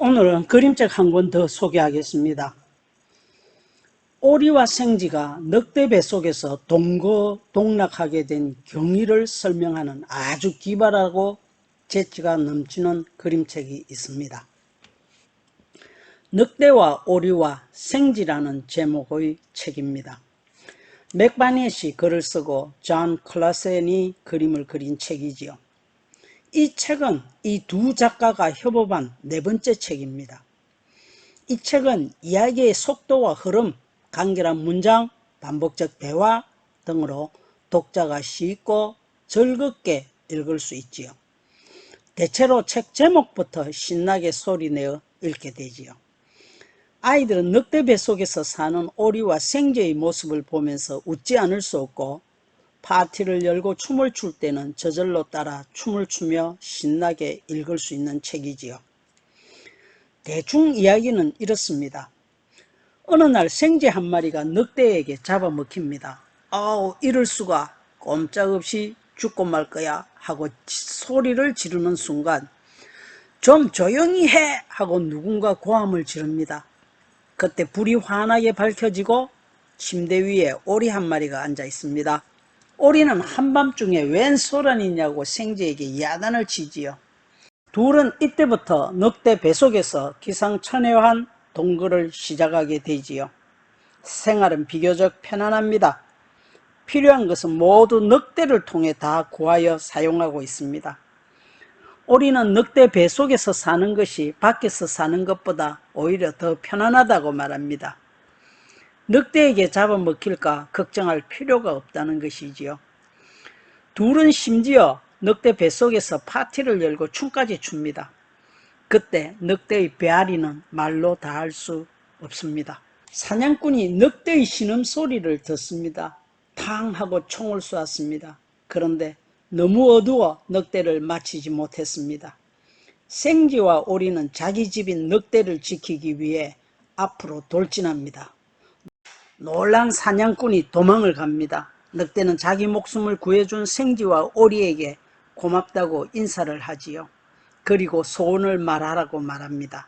오늘은 그림책 한 권 더 소개하겠습니다. 오리와 생지가 늑대 뱃속에서 동거 동락하게 된 경위를 설명하는 아주 기발하고 재치가 넘치는 그림책이 있습니다. 늑대와 오리와 생지라는 제목의 책입니다. 맥바넷이 글을 쓰고 존 클라센이 그림을 그린 책이지요. 이 책은 이 두 작가가 협업한 네 번째 책입니다. 이 책은 이야기의 속도와 흐름, 간결한 문장, 반복적 대화 등으로 독자가 쉽고 즐겁게 읽을 수 있지요. 대체로 책 제목부터 신나게 소리내어 읽게 되지요. 아이들은 늑대 뱃속에서 사는 오리와 생쥐의 모습을 보면서 웃지 않을 수 없고 파티를 열고 춤을 출 때는 저절로 따라 춤을 추며 신나게 읽을 수 있는 책이지요. 대충 이야기는 이렇습니다. 어느 날 생쥐 한 마리가 늑대에게 잡아먹힙니다. 아우 이럴 수가 꼼짝없이 죽고 말 거야 하고 소리를 지르는 순간 좀 조용히 해 하고 누군가 고함을 지릅니다. 그때 불이 환하게 밝혀지고 침대 위에 오리 한 마리가 앉아 있습니다. 오리는 한밤중에 웬 소란이냐고 생쥐에게 야단을 치지요. 둘은 이때부터 늑대 뱃속에서 기상천외한 동거를 시작하게 되지요. 생활은 비교적 편안합니다. 필요한 것은 모두 늑대를 통해 다 구하여 사용하고 있습니다. 오리는 늑대 뱃속에서 사는 것이 밖에서 사는 것보다 오히려 더 편안하다고 말합니다. 늑대에게 잡아먹힐까 걱정할 필요가 없다는 것이지요. 둘은 심지어 늑대 뱃속에서 파티를 열고 춤까지 춥니다. 그때 늑대의 배앓이는 말로 다 할 수 없습니다. 사냥꾼이 늑대의 신음소리를 듣습니다. 탕 하고 총을 쏘았습니다. 그런데 너무 어두워 늑대를 맞히지 못했습니다. 생쥐와 오리는 자기 집인 늑대를 지키기 위해 앞으로 돌진합니다. 놀란 사냥꾼이 도망을 갑니다. 늑대는 자기 목숨을 구해준 생쥐와 오리에게 고맙다고 인사를 하지요. 그리고 소원을 말하라고 말합니다.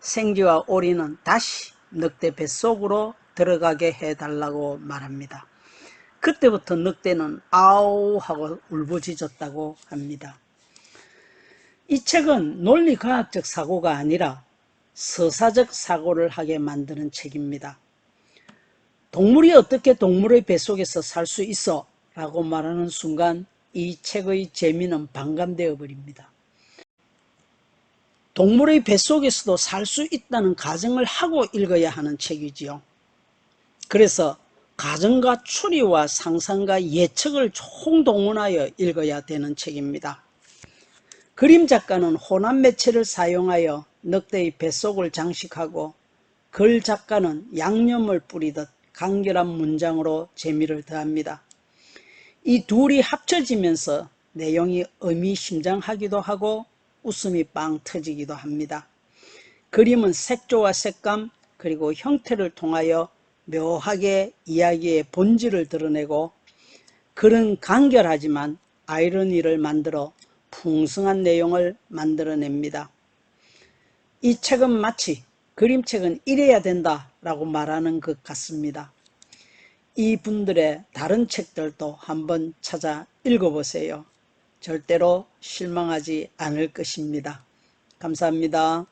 생쥐와 오리는 다시 늑대 뱃속으로 들어가게 해달라고 말합니다. 그때부터 늑대는 아우 하고 울부짖었다고 합니다. 이 책은 논리과학적 사고가 아니라 서사적 사고를 하게 만드는 책입니다. 동물이 어떻게 동물의 뱃속에서 살 수 있어? 라고 말하는 순간 이 책의 재미는 반감되어 버립니다. 동물의 뱃속에서도 살 수 있다는 가정을 하고 읽어야 하는 책이지요. 그래서 가정과 추리와 상상과 예측을 총동원하여 읽어야 되는 책입니다. 그림 작가는 혼합 매체를 사용하여 늑대의 뱃속을 장식하고 글 작가는 양념을 뿌리듯 간결한 문장으로 재미를 더합니다. 이 둘이 합쳐지면서 내용이 의미심장하기도 하고 웃음이 빵 터지기도 합니다. 그림은 색조와 색감 그리고 형태를 통하여 묘하게 이야기의 본질을 드러내고 글은 간결하지만 아이러니를 만들어 풍성한 내용을 만들어냅니다. 이 책은 마치 그림책은 이래야 된다 라고 말하는 것 같습니다. 이 분들의 다른 책들도 한번 찾아 읽어보세요. 절대로 실망하지 않을 것입니다. 감사합니다.